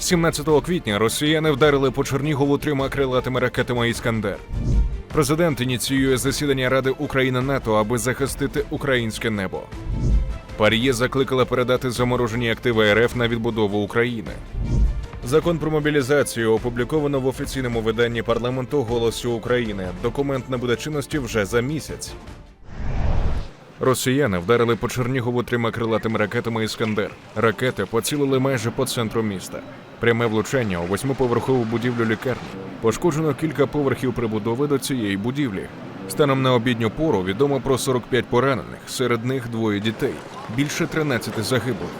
17 квітня росіяни вдарили по Чернігову трьома крилатими ракетами Іскандер. Президент ініціює засідання Ради Україна НАТО, аби захистити українське небо. Пар'є закликала передати заморожені активи РФ на відбудову України. Закон про мобілізацію опубліковано в офіційному виданні парламенту Голосу України. Документ набуде чинності вже за місяць. Росіяни вдарили по Чернігову трьома крилатими ракетами Іскандер. Ракети поцілили майже по центру міста. Пряме влучання у восьмиповерхову будівлю лікарні. Пошкоджено кілька поверхів прибудови до цієї будівлі. Станом на обідню пору відомо про 45 поранених, серед них двоє дітей, більше 13 загиблих.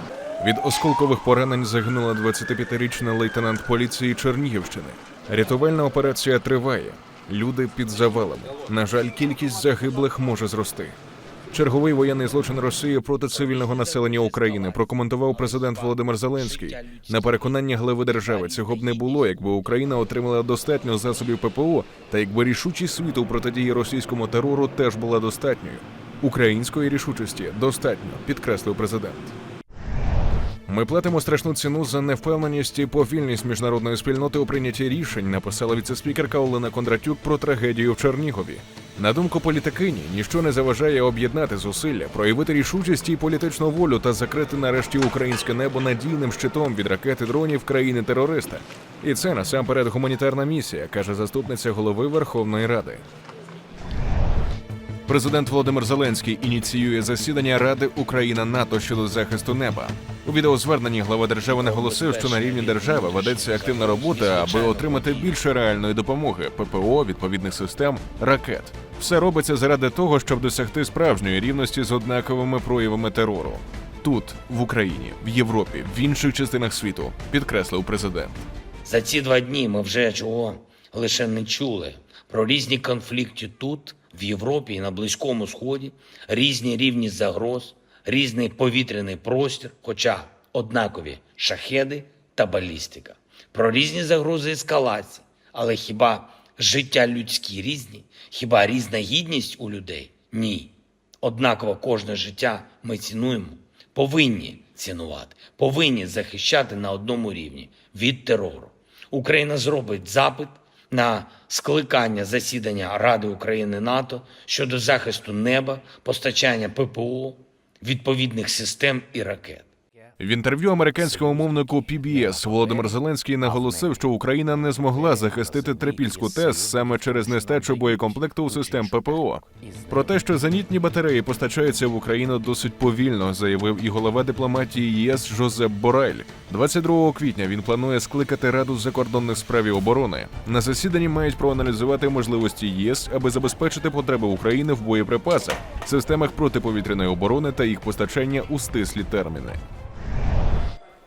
Від осколкових поранень загинула 25-річна лейтенант поліції Чернігівщини. Рятувальна операція триває. Люди під завалами. На жаль, кількість загиблих може зрости. Черговий воєнний злочин Росії проти цивільного населення України прокоментував президент Володимир Зеленський. На переконання глави держави цього б не було, якби Україна отримала достатньо засобів ППО, та якби рішучість світу протидії російському терору теж була достатньою. Української рішучості достатньо, підкреслив президент. Ми платимо страшну ціну за невпевненість і повільність міжнародної спільноти у прийнятті рішень, написала віцеспікерка Олена Кондратюк про трагедію в Чернігові. На думку політикині, ніщо не заважає об'єднати зусилля, проявити рішучість і політичну волю та закрити нарешті українське небо надійним щитом від ракети дронів країни-терориста. І це насамперед гуманітарна місія, каже заступниця голови Верховної Ради. Президент Володимир Зеленський ініціює засідання Ради Україна НАТО щодо захисту неба. У відеозверненні глава держави наголосив, що на рівні держави ведеться активна робота, аби отримати більше реальної допомоги ППО, відповідних систем, ракет. Все робиться заради того, щоб досягти справжньої рівності з однаковими проявами терору. Тут, в Україні, в Європі, в інших частинах світу, підкреслив президент. За ці два дні ми вже чого лише не чули про різні конфлікти тут, в Європі і на Близькому Сході, різні рівні загроз, різний повітряний простір, хоча однакові шахеди та балістика, про різні загрози ескалації. Але хіба життя людські різні? Хіба різна гідність у людей? Ні. Однаково кожне життя ми цінуємо, повинні цінувати, повинні захищати на одному рівні від терору. Україна зробить запит на скликання засідання Ради України НАТО щодо захисту неба, постачання ППО, відповідних систем і ракет. В інтерв'ю американському мовнику PBS Володимир Зеленський наголосив, що Україна не змогла захистити Трипільську ТЕС саме через нестачу боєкомплекту у систем ППО. Про те, що зенітні батареї постачаються в Україну досить повільно, заявив і голова дипломатії ЄС Жозеп Борель. 22 квітня він планує скликати Раду закордонних справ і оборони. На засіданні мають проаналізувати можливості ЄС, аби забезпечити потреби України в боєприпасах, системах протиповітряної оборони та їх постачання у стислі терміни.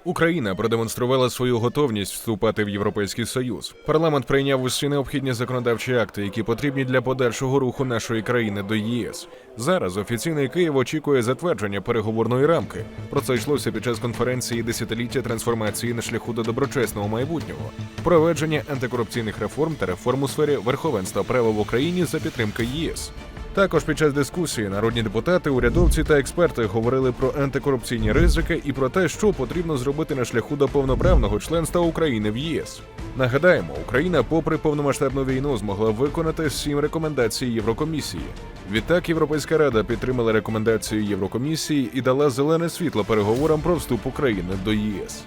Україна продемонструвала свою готовність вступати в Європейський Союз. Парламент прийняв усі необхідні законодавчі акти, які потрібні для подальшого руху нашої країни до ЄС. Зараз офіційний Київ очікує затвердження переговорної рамки. Про це йшлося під час конференції десятиліття трансформації на шляху до доброчесного майбутнього, проведення антикорупційних реформ та реформ у сфері верховенства права в Україні за підтримки ЄС. Також під час дискусії народні депутати, урядовці та експерти говорили про антикорупційні ризики і про те, що потрібно зробити на шляху до повноправного членства України в ЄС. Нагадаємо, Україна, попри повномасштабну війну, змогла виконати сім рекомендацій Єврокомісії. Відтак, Європейська рада підтримала рекомендації Єврокомісії і дала зелене світло переговорам про вступ України до ЄС.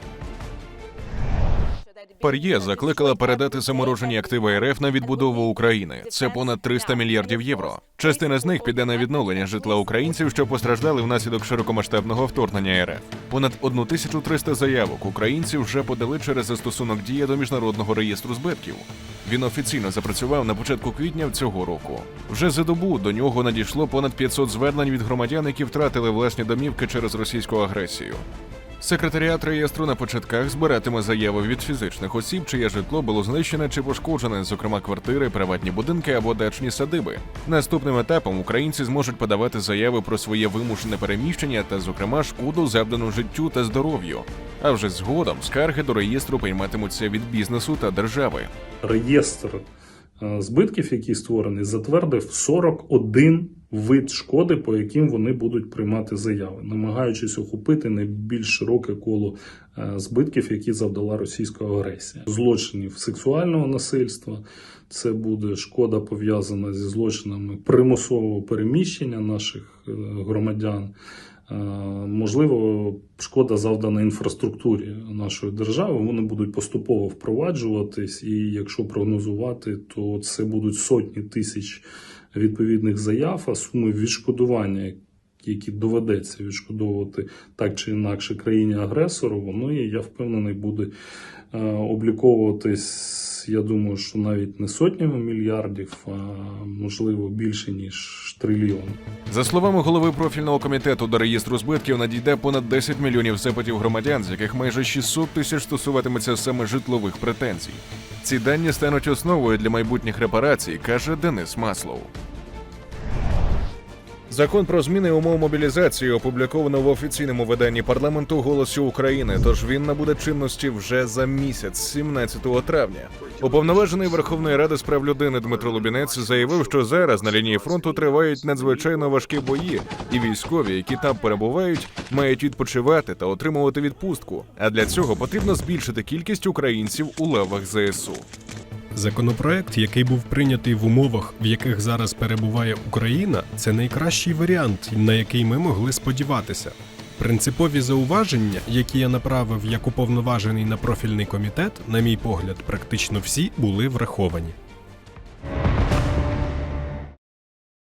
Пар'є закликала передати заморожені активи РФ на відбудову України. Це понад 300 мільярдів євро. Частина з них піде на відновлення житла українців, що постраждали внаслідок широкомасштабного вторгнення РФ. Понад 1300 заявок українців вже подали через застосунок дія до міжнародного реєстру збитків. Він офіційно запрацював на початку квітня цього року. Вже за добу до нього надійшло понад 500 звернень від громадян, які втратили власні домівки через російську агресію. Секретаріат реєстру на початках збиратиме заяви від фізичних осіб, чиє житло було знищене чи пошкоджене, зокрема квартири, приватні будинки або дачні садиби. Наступним етапом українці зможуть подавати заяви про своє вимушене переміщення та, зокрема, шкоду завдану життю та здоров'ю. А вже згодом скарги до реєстру прийматимуться від бізнесу та держави. реєстр е, збитків, який створений, затвердив 41 вид шкоди, по яким вони будуть приймати заяви, намагаючись охопити найбільш широке коло е, збитків, які завдала російська агресія, злочинів сексуального насильства. Це буде шкода пов'язана зі злочинами примусового переміщення наших е, громадян. Е, Можливо, шкода завдана інфраструктурі нашої держави. Вони будуть поступово впроваджуватись, і якщо прогнозувати, то це будуть сотні тисяч відповідних заяв, а суми відшкодування, які доведеться відшкодовувати так чи інакше країні-агресору, воно, і я впевнений, буде е, обліковуватись. Я думаю, що навіть не сотнями мільярдів, а можливо більше ніж трильйон. За словами голови профільного комітету до реєстру збитків надійде понад 10 мільйонів запитів громадян, з яких майже 600 тисяч стосуватиметься саме житлових претензій. Ці дані стануть основою для майбутніх репарацій, каже Денис Маслов. Закон про зміни умов мобілізації опубліковано в офіційному виданні парламенту Голосу України. Тож він набуде чинності вже за місяць, 17 травня. Уповноважений Верховної Ради з прав людини Дмитро Лубінець заявив, що зараз на лінії фронту тривають надзвичайно важкі бої, і військові, які там перебувають, мають відпочивати та отримувати відпустку. А для цього потрібно збільшити кількість українців у лавах ЗСУ. Законопроект, який був прийнятий в умовах, в яких зараз перебуває Україна, це найкращий варіант, на який ми могли сподіватися. Принципові зауваження, які я направив як уповноважений на профільний комітет, на мій погляд, практично всі були враховані.